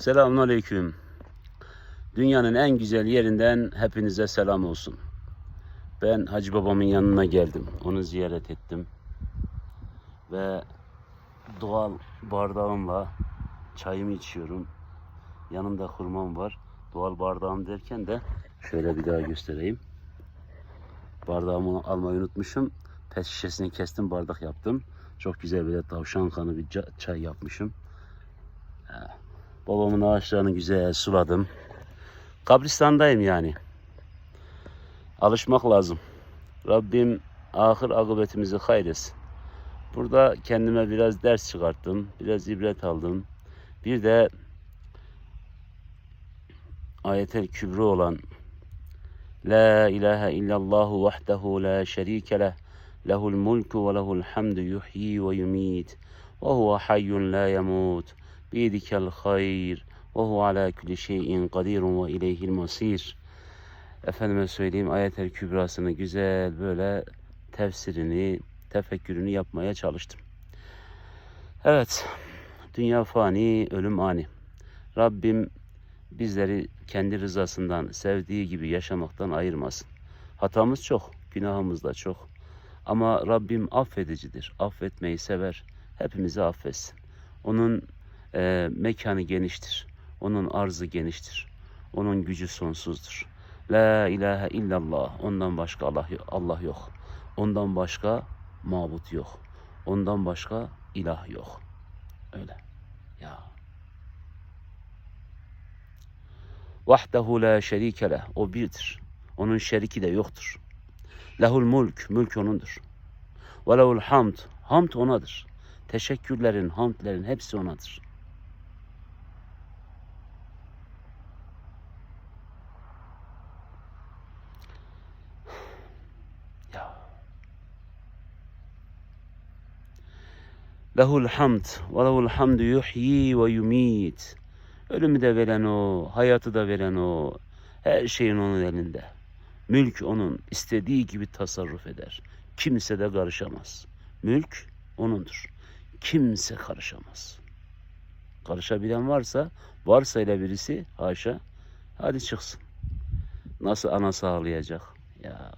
Selamünaleyküm. Dünyanın en güzel yerinden hepinize selam olsun. Ben Hacı babamın yanına geldim. Onu ziyaret ettim. Ve doğal bardağımla çayımı içiyorum. Yanımda hurmam var. Doğal bardağım derken de şöyle bir daha göstereyim. Bardağımı almayı unutmuşum. Pet şişesini kestim bardak yaptım. Çok güzel böyle tavşan kanı bir çay yapmışım. Babamın ağaçlarını güzel suladım. Kabristandayım yani. Alışmak lazım. Rabbim ahir akıbetimizi hayretsin. Burada kendime biraz ders çıkarttım. Biraz ibret aldım. Bir de ayetel kübra olan La ilahe illallahu vahdehu la şerike leh lehul mulku ve lehul hamdu yuhyi ve yumit ve huve hayyun la yemut hayr ve huve ala kulli şeyin kadirun ve ileyhil masir Efendime söyleyeyim ayetel kübrasını güzel böyle tefsirini, tefekkürünü yapmaya çalıştım. Evet, dünya fani, ölüm ani. Rabbim bizleri kendi rızasından sevdiği gibi yaşamaktan ayırmasın. Hatamız çok, günahımız da çok. Ama Rabbim affedicidir, affetmeyi sever. Hepimizi affetsin. Onun e, mekanı geniştir, onun arzı geniştir, onun gücü sonsuzdur. La ilahe illallah, ondan başka Allah, Allah yok. Ondan başka mabut yok. Ondan başka ilah yok. Öyle. Ya. Vahdehu la şerike leh. O birdir. Onun şeriki de yoktur. Lehul mulk. Mülk onundur. Ve lehul hamd. Hamd onadır. Teşekkürlerin, hamdlerin hepsi onadır. Lehul hamd ve lehul hamdu yuhyi ve yumit. Ölümü de veren o, hayatı da veren o. Her şeyin onun elinde. Mülk onun istediği gibi tasarruf eder. Kimse de karışamaz. Mülk onundur. Kimse karışamaz. Karışabilen varsa, varsa ile birisi haşa, hadi çıksın. Nasıl ana sağlayacak? Ya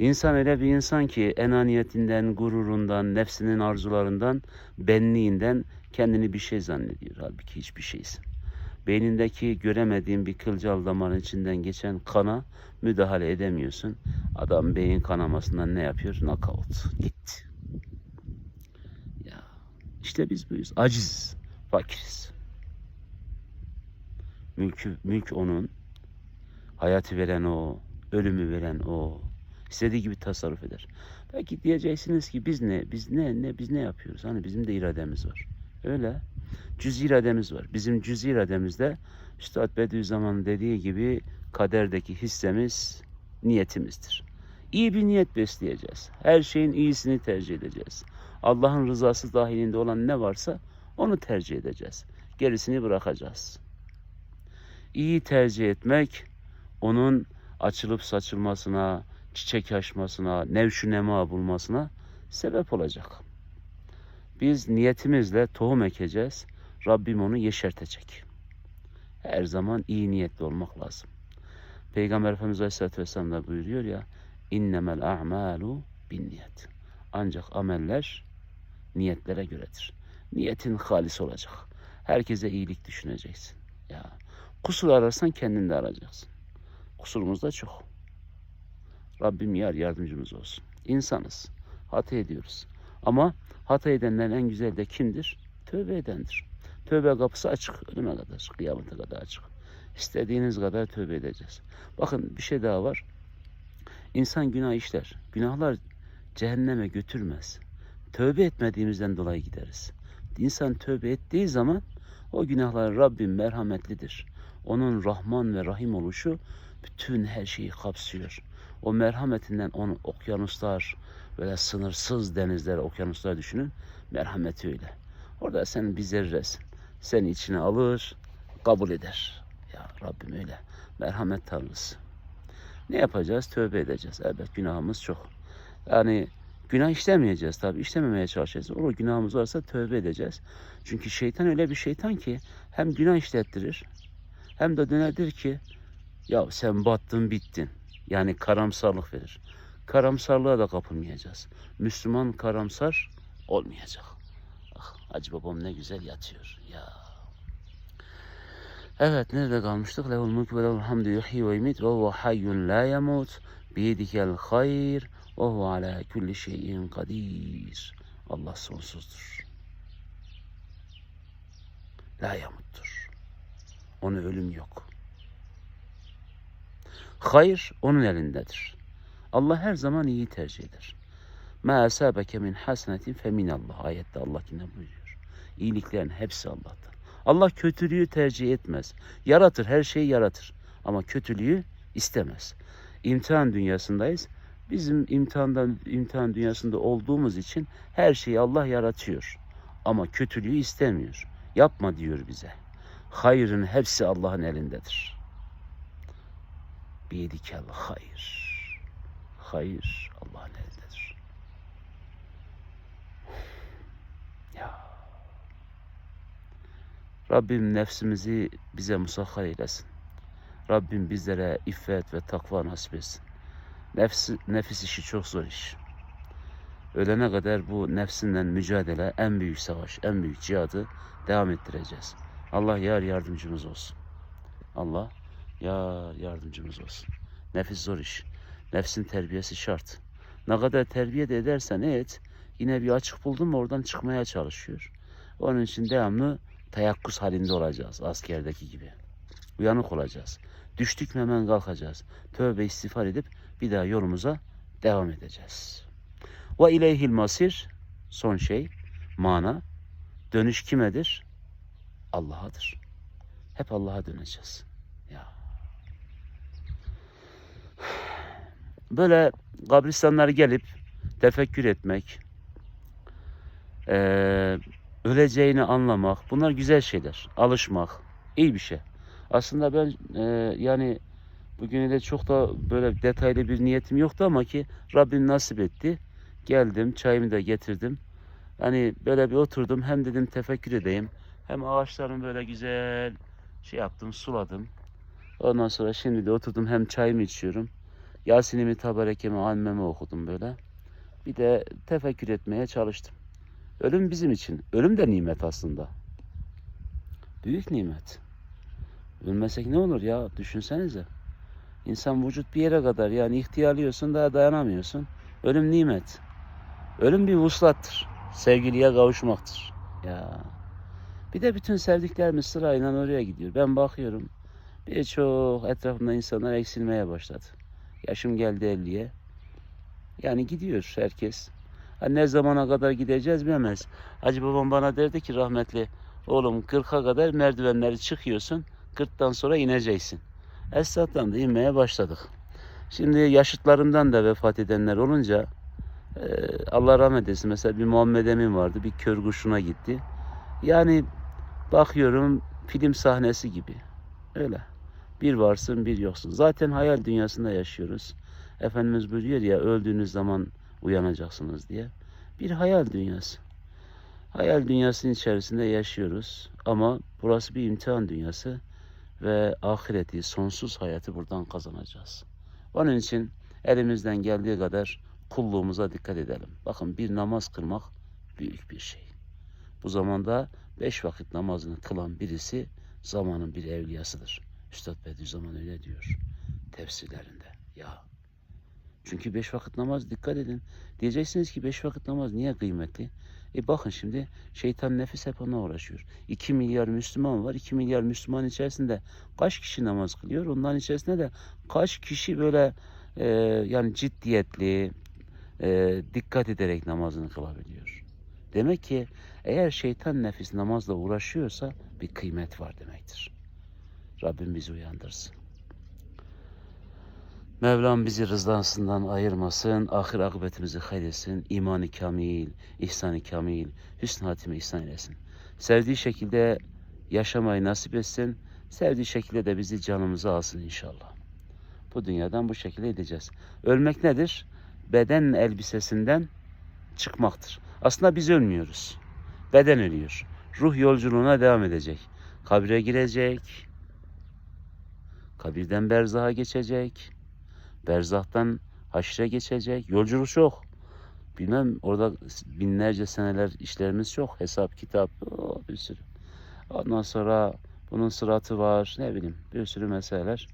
İnsan öyle bir insan ki enaniyetinden, gururundan, nefsinin arzularından, benliğinden kendini bir şey zannediyor. Halbuki hiçbir şeysin. Beynindeki göremediğin bir kılcal damarın içinden geçen kana müdahale edemiyorsun. Adam beyin kanamasından ne yapıyor? Knockout. Gitti. Ya işte biz buyuz. Aciz, fakiriz. Mülkü, mülk onun. Hayatı veren o, ölümü veren o. İstediği gibi tasarruf eder. Belki diyeceksiniz ki biz ne, biz ne, ne, biz ne yapıyoruz? Hani bizim de irademiz var. Öyle. Cüz irademiz var. Bizim cüz irademizde Üstad Bediüzzaman dediği gibi kaderdeki hissemiz niyetimizdir. İyi bir niyet besleyeceğiz. Her şeyin iyisini tercih edeceğiz. Allah'ın rızası dahilinde olan ne varsa onu tercih edeceğiz. Gerisini bırakacağız. İyi tercih etmek onun açılıp saçılmasına, çiçek açmasına, nevşü nema bulmasına sebep olacak. Biz niyetimizle tohum ekeceğiz. Rabbim onu yeşertecek. Her zaman iyi niyetli olmak lazım. Peygamber Efendimiz Aleyhisselatü Vesselam da buyuruyor ya innemel a'malu bin niyet. Ancak ameller niyetlere göredir. Niyetin halis olacak. Herkese iyilik düşüneceksin. Ya kusur ararsan kendinde arayacaksın. Kusurumuz da çok. Rabbim yar yardımcımız olsun. İnsanız. Hata ediyoruz. Ama hata edenlerin en güzel de kimdir? Tövbe edendir. Tövbe kapısı açık. Ölüme kadar, kıyamete kadar açık. İstediğiniz kadar tövbe edeceğiz. Bakın bir şey daha var. İnsan günah işler. Günahlar cehenneme götürmez. Tövbe etmediğimizden dolayı gideriz. İnsan tövbe ettiği zaman o günahlar Rabbim merhametlidir. Onun Rahman ve Rahim oluşu bütün her şeyi kapsıyor. O merhametinden onu okyanuslar, böyle sınırsız denizler, okyanuslar düşünün. Merhameti öyle. Orada sen bir zerresin. Seni içine alır, kabul eder. Ya Rabbim öyle. Merhamet tanrısı. Ne yapacağız? Tövbe edeceğiz. Evet günahımız çok. Yani Günah işlemeyeceğiz tabii. işlememeye çalışacağız. O günahımız varsa tövbe edeceğiz. Çünkü şeytan öyle bir şeytan ki hem günah işlettirir hem de dönedir ki ya sen battın bittin. Yani karamsarlık verir. Karamsarlığa da kapılmayacağız. Müslüman karamsar olmayacak. Ah, Hacı babam ne güzel yatıyor ya. Evet nerede kalmıştık? Lehul mulku ve lehul hamdu yuhyi ve yumit ve huve hayyun la yemut biyedikel hayr ve huve ala kulli şeyin kadir. Allah sonsuzdur. La yemuttur. Onun ölüm yok. Hayır onun elindedir. Allah her zaman iyi tercih eder. Ma asabeke min hasenetin fe minallah. Ayette Allah yine buyuruyor. İyiliklerin hepsi Allah'tan. Allah kötülüğü tercih etmez. Yaratır, her şeyi yaratır. Ama kötülüğü istemez. İmtihan dünyasındayız. Bizim imtihandan imtihan dünyasında olduğumuz için her şeyi Allah yaratıyor. Ama kötülüğü istemiyor. Yapma diyor bize. Hayrın hepsi Allah'ın elindedir. Biyedikel hayır. Hayır Allah'ın elindedir. Ya. Rabbim nefsimizi bize musahhar eylesin. Rabbim bizlere iffet ve takva nasip etsin. Nefs, nefis işi çok zor iş. Ölene kadar bu nefsinden mücadele en büyük savaş, en büyük cihadı devam ettireceğiz. Allah yar yardımcımız olsun. Allah yar yardımcımız olsun. Nefis zor iş. Nefsin terbiyesi şart. Ne kadar terbiye de edersen et, yine bir açık buldun mu oradan çıkmaya çalışıyor. Onun için devamlı teyakkuz halinde olacağız askerdeki gibi. Uyanık olacağız. Düştük mü hemen kalkacağız. Tövbe istiğfar edip bir daha yolumuza devam edeceğiz. Ve ileyhil masir son şey mana dönüş kimedir? Allah'adır. Hep Allah'a döneceğiz. Ya. Böyle kabristanlara gelip tefekkür etmek, eee, öleceğini anlamak, bunlar güzel şeyler. Alışmak, iyi bir şey. Aslında ben eee, yani bugüne de çok da böyle detaylı bir niyetim yoktu ama ki Rabbim nasip etti. Geldim, çayımı da getirdim. Hani böyle bir oturdum, hem dedim tefekkür edeyim, hem ağaçların böyle güzel şey yaptım, suladım. Ondan sonra şimdi de oturdum, hem çayımı içiyorum. Yasin'imi, Tabarekemi, anneme okudum böyle. Bir de tefekkür etmeye çalıştım. Ölüm bizim için. Ölüm de nimet aslında. Büyük nimet. Ölmesek ne olur ya? Düşünsenize. İnsan vücut bir yere kadar yani ihtiyarlıyorsun daha dayanamıyorsun. Ölüm nimet. Ölüm bir vuslattır. Sevgiliye kavuşmaktır. Ya. Bir de bütün sevdiklerimiz sırayla oraya gidiyor. Ben bakıyorum. Birçok etrafımda insanlar eksilmeye başladı. Yaşım geldi 50'ye. Yani gidiyor herkes. Ha, ne zamana kadar gideceğiz bilemez. Hacı babam bana derdi ki rahmetli oğlum 40'a kadar merdivenleri çıkıyorsun. 40'tan sonra ineceksin. Esnaftan da inmeye başladık. Şimdi yaşıtlarımdan da vefat edenler olunca e, Allah rahmet eylesin. Mesela bir Muhammed Emin vardı. Bir kör kuşuna gitti. Yani bakıyorum film sahnesi gibi. Öyle. Bir varsın bir yoksun. Zaten hayal dünyasında yaşıyoruz. Efendimiz buyuruyor ya öldüğünüz zaman uyanacaksınız diye. Bir hayal dünyası. Hayal dünyasının içerisinde yaşıyoruz ama burası bir imtihan dünyası ve ahireti, sonsuz hayatı buradan kazanacağız. Onun için elimizden geldiği kadar kulluğumuza dikkat edelim. Bakın bir namaz kılmak büyük bir şey. Bu zamanda beş vakit namazını kılan birisi zamanın bir evliyasıdır. Üstad Bediüzzaman öyle diyor tefsirlerinde. Ya çünkü beş vakit namaz dikkat edin. Diyeceksiniz ki beş vakit namaz niye kıymetli? E bakın şimdi şeytan nefis hep ona uğraşıyor. 2 milyar Müslüman var. 2 milyar Müslüman içerisinde kaç kişi namaz kılıyor? Onların içerisinde de kaç kişi böyle e, yani ciddiyetli, e, dikkat ederek namazını kılabiliyor. Demek ki eğer şeytan nefis namazla uğraşıyorsa bir kıymet var demektir. Rabbim bizi uyandırsın. Mevlam bizi rızasından ayırmasın, ahir akıbetimizi hayretsin, imanı kamil, ihsanı kamil, hüsnü hatime ihsan eylesin. Sevdiği şekilde yaşamayı nasip etsin, sevdiği şekilde de bizi canımıza alsın inşallah. Bu dünyadan bu şekilde gideceğiz. Ölmek nedir? Beden elbisesinden çıkmaktır. Aslında biz ölmüyoruz. Beden ölüyor. Ruh yolculuğuna devam edecek. Kabre girecek. Kabirden berzaha geçecek. Berzahtan haşre geçecek. Yolculuk çok. Bilmem orada binlerce seneler işlerimiz çok. Hesap, kitap, o, bir sürü. Ondan sonra bunun sıratı var. Ne bileyim bir sürü meseleler.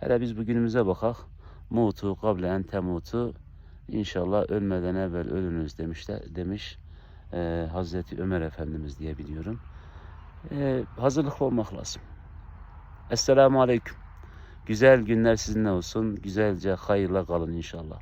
Hele biz bugünümüze bakak. Mutu kable en temutu. İnşallah ölmeden evvel ölünüz demişler, demiş e, Hazreti Ömer Efendimiz diye biliyorum. E, hazırlıklı olmak lazım. Esselamu Aleyküm. Güzel günler sizinle olsun. Güzelce hayırla kalın inşallah.